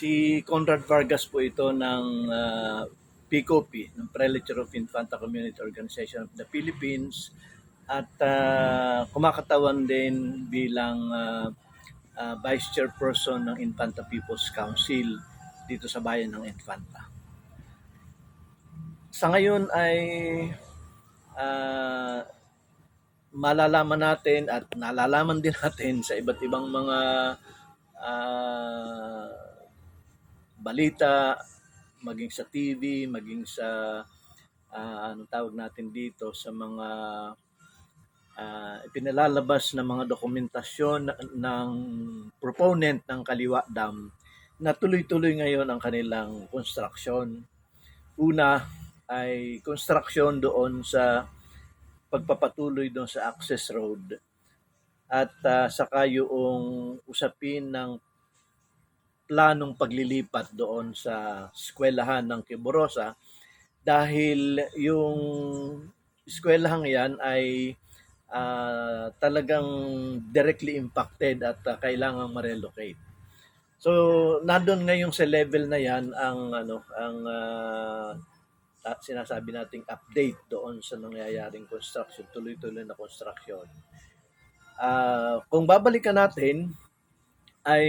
Si Conrad Vargas po ito ng uh, PCOP, ng Prelature of Infanta Community Organization of the Philippines at uh, kumakatawan din bilang uh, uh, Vice Chairperson ng Infanta People's Council dito sa bayan ng Infanta. Sa ngayon ay uh, malalaman natin at nalalaman din natin sa iba't ibang mga uh, balita, maging sa TV, maging sa uh, ano tawag natin dito sa mga uh, ipinalalabas na mga dokumentasyon ng proponent ng Kaliwa Dam na tuloy-tuloy ngayon ang kanilang construction. Una ay construction doon sa pagpapatuloy doon sa access road at uh, saka yung usapin ng planong paglilipat doon sa eskwelahan ng Kiborosa dahil yung eskwelahan yan ay uh, talagang directly impacted at uh, kailangang ma-relocate. So, nandun ngayon sa level na yan ang ano ang uh, sinasabi nating update doon sa nangyayaring construction, tuloy-tuloy na construction. Uh, kung babalikan natin ay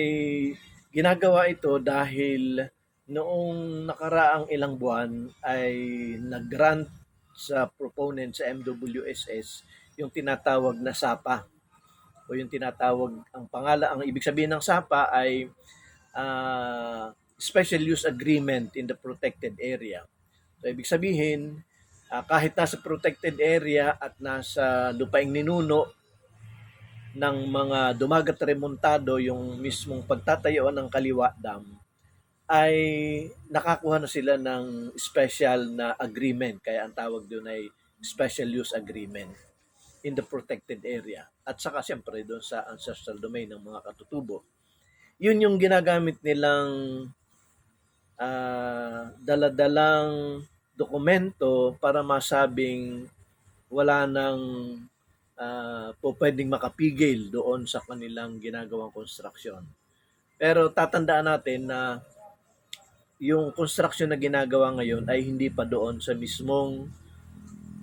Ginagawa ito dahil noong nakaraang ilang buwan ay nag-grant sa proponent sa MWSS yung tinatawag na SAPA o yung tinatawag ang pangalan ang ibig sabihin ng SAPA ay uh, Special Use Agreement in the Protected Area. So ibig sabihin uh, kahit nasa protected area at nasa lupaing ninuno ng mga dumagat remontado yung mismong pagtatayuan ng Kaliwa Dam ay nakakuha na sila ng special na agreement. Kaya ang tawag doon ay special use agreement in the protected area. At saka siyempre doon sa ancestral domain ng mga katutubo. Yun yung ginagamit nilang uh, daladalang dokumento para masabing wala nang uh, po pwedeng makapigil doon sa kanilang ginagawang construction. Pero tatandaan natin na yung construction na ginagawa ngayon ay hindi pa doon sa mismong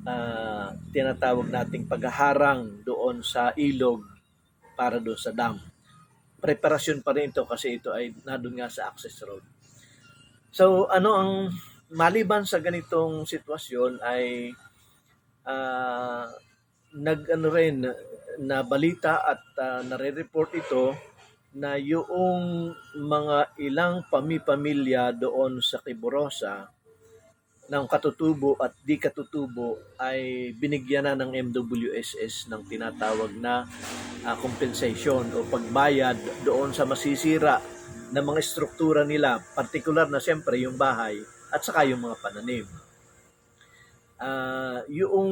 uh, tinatawag nating paghaharang doon sa ilog para doon sa dam. Preparasyon pa rin ito kasi ito ay nadun nga sa access road. So ano ang maliban sa ganitong sitwasyon ay uh, nag-ano rin na balita at uh, nare-report ito na yung mga ilang pami-pamilya doon sa Kiborosa ng katutubo at di katutubo ay binigyan na ng MWSS ng tinatawag na uh, compensation o pagbayad doon sa masisira ng mga struktura nila, partikular na siyempre yung bahay at saka yung mga pananim uh, yung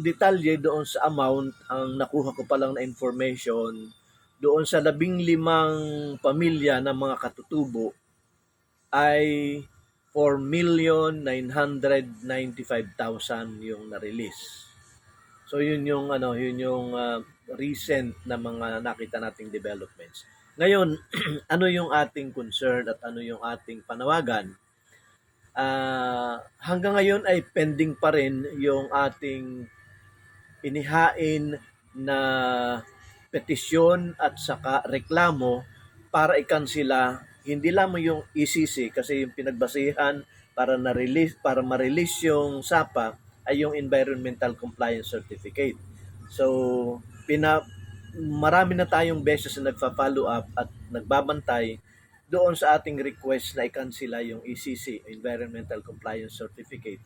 detalye doon sa amount, ang nakuha ko pa lang na information, doon sa labing limang pamilya ng mga katutubo ay 4,995,000 yung na-release. So yun yung ano, yun yung uh, recent na mga nakita nating developments. Ngayon, ano yung ating concern at ano yung ating panawagan? Uh, hanggang ngayon ay pending pa rin yung ating inihain na petisyon at saka reklamo para ikansila hindi lamang yung ECC kasi yung pinagbasihan para na release para ma-release yung SAPA ay yung Environmental Compliance Certificate. So, pina marami na tayong beses na nagfa-follow up at nagbabantay doon sa ating request na i-cancela yung ECC, Environmental Compliance Certificate.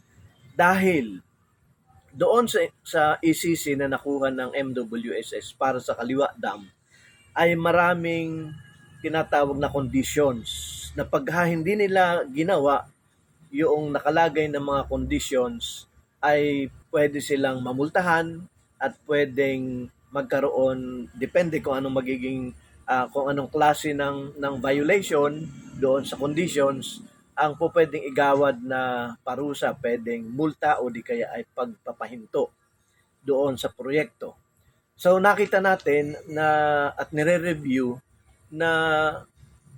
Dahil doon sa, sa ECC na nakuha ng MWSS para sa Kaliwa Dam, ay maraming tinatawag na conditions na pag hindi nila ginawa yung nakalagay ng mga conditions ay pwede silang mamultahan at pwedeng magkaroon, depende kung anong magiging uh, kung anong klase ng, ng violation doon sa conditions, ang po pwedeng igawad na parusa, pwedeng multa o di kaya ay pagpapahinto doon sa proyekto. So nakita natin na at nire-review na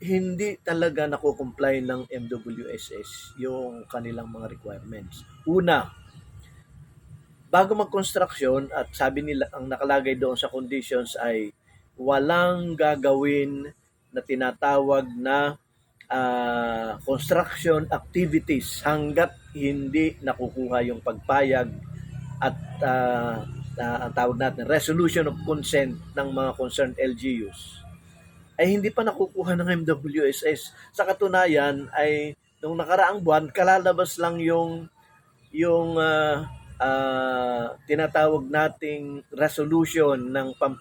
hindi talaga nakukomply ng MWSS yung kanilang mga requirements. Una, bago mag-construction at sabi nila ang nakalagay doon sa conditions ay walang gagawin na tinatawag na ah, construction activities hanggat hindi nakukuha yung pagpayag at ah, ah, ang tawag natin resolution of consent ng mga concerned LGUs ay hindi pa nakukuha ng MWSS. Sa katunayan ay nung nakaraang buwan kalalabas lang yung yung ah, ah, tinatawag nating resolution ng pam,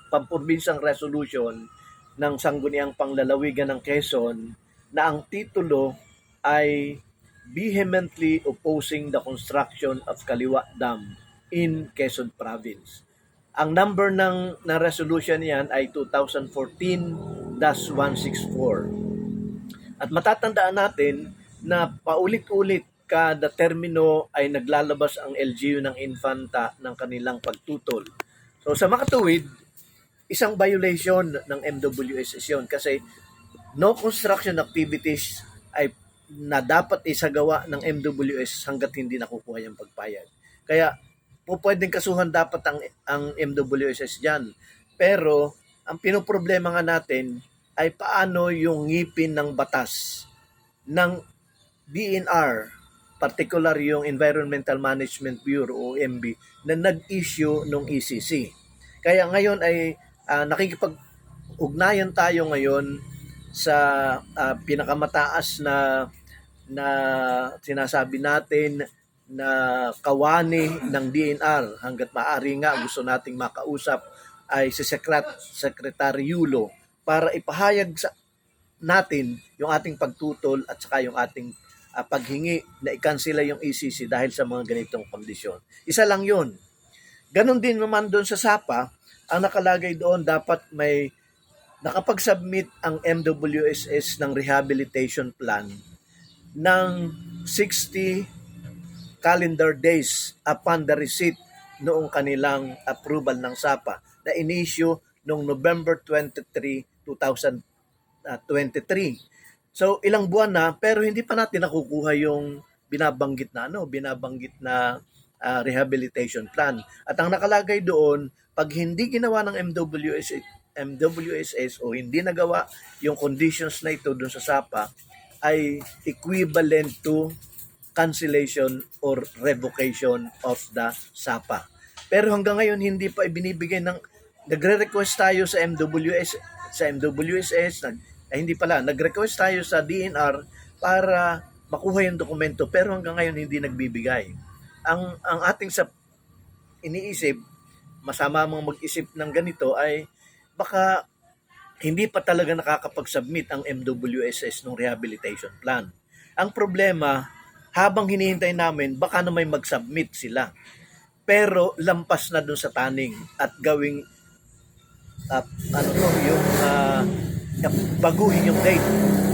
resolution ng Sangguniang Panglalawigan ng Quezon na ang titulo ay vehemently opposing the construction of Kaliwa Dam in Quezon Province. Ang number ng, ng resolution niyan ay 2014-164. At matatandaan natin na paulit-ulit kada termino ay naglalabas ang LGU ng Infanta ng kanilang pagtutol. So sa makatuwid, isang violation ng MWSS yun kasi no construction activities ay na dapat isagawa ng MWS hanggat hindi nakukuha yung pagpayag. Kaya po pwedeng kasuhan dapat ang, ang MWSS dyan. Pero ang pinoproblema nga natin ay paano yung ngipin ng batas ng DNR, particular yung Environmental Management Bureau o MB, na nag-issue ng ECC. Kaya ngayon ay uh, nakikipag-ugnayan tayo ngayon sa uh, pinakamataas na na sinasabi natin na kawani ng DNR hanggat maaari nga gusto nating makausap ay si Secret Secretary Yulo para ipahayag sa natin yung ating pagtutol at saka yung ating uh, paghingi na ikansela yung ECC dahil sa mga ganitong kondisyon. Isa lang yun. Ganon din naman doon sa SAPA, ang nakalagay doon dapat may nakapag-submit ang MWSS ng rehabilitation plan ng 60 calendar days upon the receipt noong kanilang approval ng SAPA na inisyu noong November 23, 2023. So ilang buwan na pero hindi pa natin nakukuha yung binabanggit na ano, binabanggit na uh, rehabilitation plan. At ang nakalagay doon, pag hindi ginawa ng MWS MWSS o hindi nagawa yung conditions na ito doon sa SAPA, ay equivalent to cancellation or revocation of the SAPA. Pero hanggang ngayon hindi pa ibinibigay ng nagre-request tayo sa MWS sa MWSS nag ay hindi pala nag-request tayo sa DNR para makuha yung dokumento pero hanggang ngayon hindi nagbibigay. Ang ang ating sa iniisip masama mong mag-isip ng ganito ay baka hindi pa talaga nakakapag-submit ang MWSS ng rehabilitation plan. Ang problema, habang hinihintay namin, baka na may mag-submit sila. Pero lampas na dun sa taning at gawing uh, ano to, yung uh, baguhin yung date.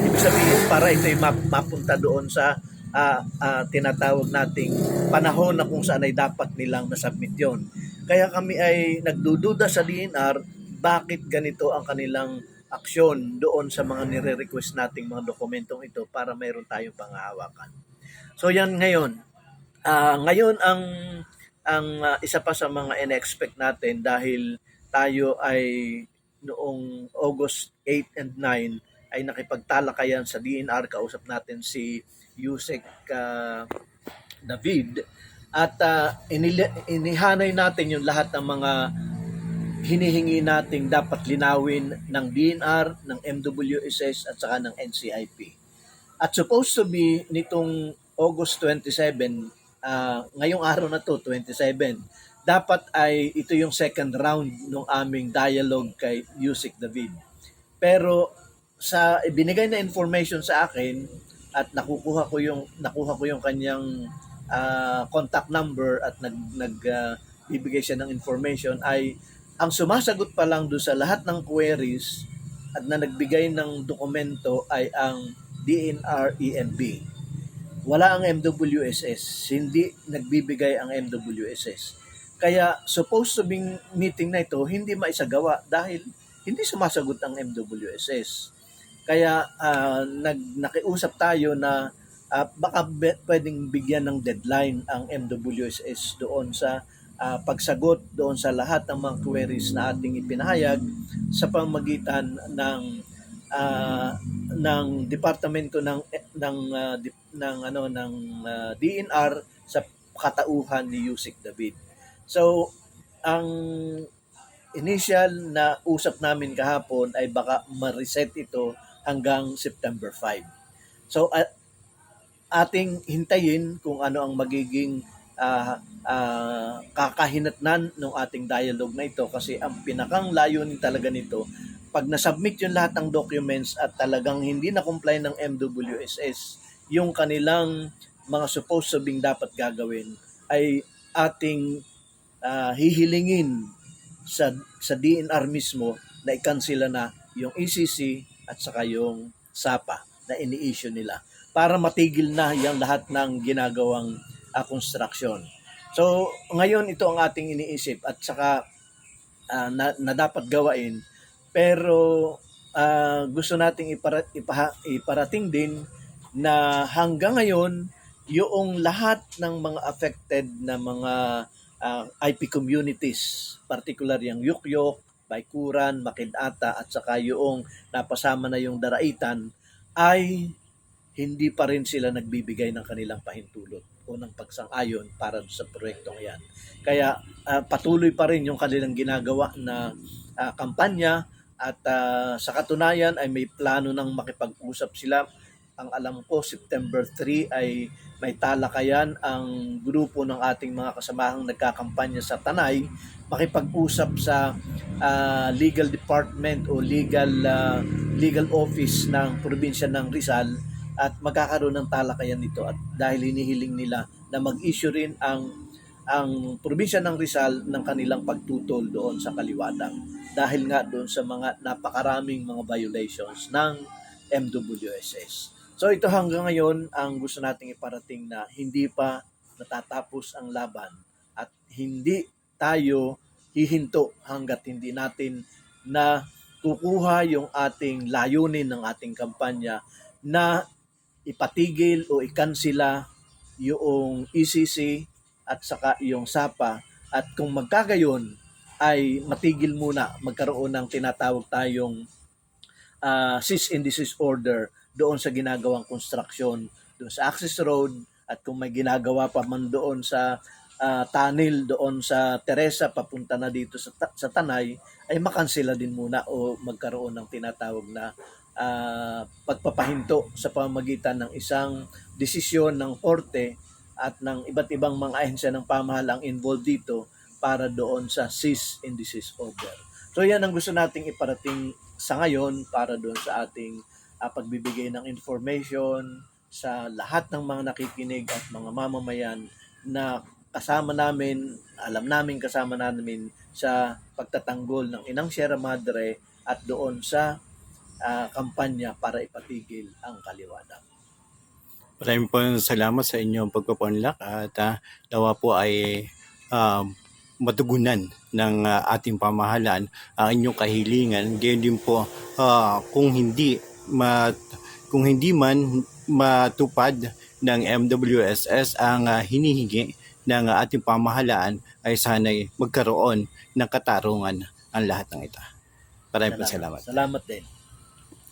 Ibig sabihin, para ito ay mapunta doon sa uh, uh, tinatawag nating panahon na kung saan ay dapat nilang nasubmit yon. Kaya kami ay nagdududa sa DNR bakit ganito ang kanilang aksyon doon sa mga nire-request nating mga dokumentong ito para mayroon tayong panghahawakan. So yan ngayon. Uh, ngayon ang ang uh, isa pa sa mga in-expect natin dahil tayo ay noong August 8 and 9 ay nakipagtalakayan sa DNR kausap natin si Yusek uh, David at uh, inili- inihanay natin yung lahat ng mga hinihingi nating dapat linawin ng DNR, ng MWSS at saka ng NCIP. At supposed to be nitong August 27, uh, ngayong araw na to, 27, dapat ay ito yung second round ng aming dialogue kay Yusik David. Pero sa ibinigay na information sa akin at nakukuha ko yung nakuha ko yung kanyang uh, contact number at nag nag uh, siya ng information ay ang sumasagot pa lang doon sa lahat ng queries at na nagbigay ng dokumento ay ang DNR EMB. Wala ang MWSS, hindi nagbibigay ang MWSS. Kaya supposed to be meeting na ito hindi maisagawa dahil hindi sumasagot ang MWSS. Kaya ah, nag nakiusap tayo na ah, baka be- pwedeng bigyan ng deadline ang MWSS doon sa ah, pagsagot doon sa lahat ng mga queries na ating ipinahayag sa pamagitan ng ah, ng departamento ng ng dip- ng ano ng ah, DNR sa katauhan ni Yusik David. So ang initial na usap namin kahapon ay baka ma-reset ito hanggang September 5. So a- ating hintayin kung ano ang magiging ah, ah, kakahinatnan ng ating dialogue na ito kasi ang pinakang layunin talaga nito pag nasubmit yung lahat ng documents at talagang hindi na comply ng MWSS yung kanilang mga supposed to dapat gagawin ay ating ah, hihilingin sa sa DNR mismo na i-cancel na yung ECC at saka yung SAPA na ini-issue nila para matigil na yung lahat ng ginagawang ah, construction. So, ngayon ito ang ating iniisip at saka ah, na, na dapat gawain pero ah, gusto nating ipara, ipaha, iparating din na hanggang ngayon yung lahat ng mga affected na mga ah, IP communities, particular yung Yukyok, Baikuran, Makidata at saka yung napasama na yung Daraitan ay hindi pa rin sila nagbibigay ng kanilang pahintulot o ng pagsang-ayon para sa proyektong yan. Kaya ah, patuloy pa rin yung kanilang ginagawa na ah, kampanya at ah, sa katunayan ay may plano ng makipag-usap sila. Ang alam ko, September 3 ay may talakayan ang grupo ng ating mga kasamahang nagkakampanya sa Tanay makipag-usap sa ah, legal department o legal ah, legal office ng probinsya ng Rizal at magkakaroon ng talakayan nito at dahil hinihiling nila na mag-issue rin ang ang probinsya ng Rizal ng kanilang pagtutol doon sa Kaliwadang dahil nga doon sa mga napakaraming mga violations ng MWSS. So ito hanggang ngayon ang gusto nating iparating na hindi pa natatapos ang laban at hindi tayo hihinto hanggat hindi natin na kukuha yung ating layunin ng ating kampanya na ipatigil o ikansila yung ECC at saka yung SAPA. At kung magkagayon ay matigil muna magkaroon ng tinatawag tayong uh, cease and desist order doon sa ginagawang construction doon sa access road at kung may ginagawa pa man doon sa ah, tunnel doon sa Teresa papunta na dito sa, sa Tanay ay makansela din muna o magkaroon ng tinatawag na ah, pagpapahinto sa pamamagitan ng isang desisyon ng korte at ng iba't ibang mga ahensya ng pamahalang involved dito para doon sa cease and desist order. So yan ang gusto nating iparating sa ngayon para doon sa ating ah, pagbibigay ng information sa lahat ng mga nakikinig at mga mamamayan na kasama namin, alam namin kasama namin sa pagtatanggol ng Inang Sierra Madre at doon sa ah, kampanya para ipatigil ang kaliwanag. Maraming po salamat sa inyong pagpapanlak at ah, nawa po ay ah, matugunan ng ah, ating pamahalaan ang inyong kahilingan. Gayon din po ah, kung hindi ma, kung hindi man matupad ng MWSS ang ah, hinihingi ng ah, ating pamahalaan ay sana'y magkaroon ng katarungan ang lahat ng ito. Maraming salamat. Salamat din.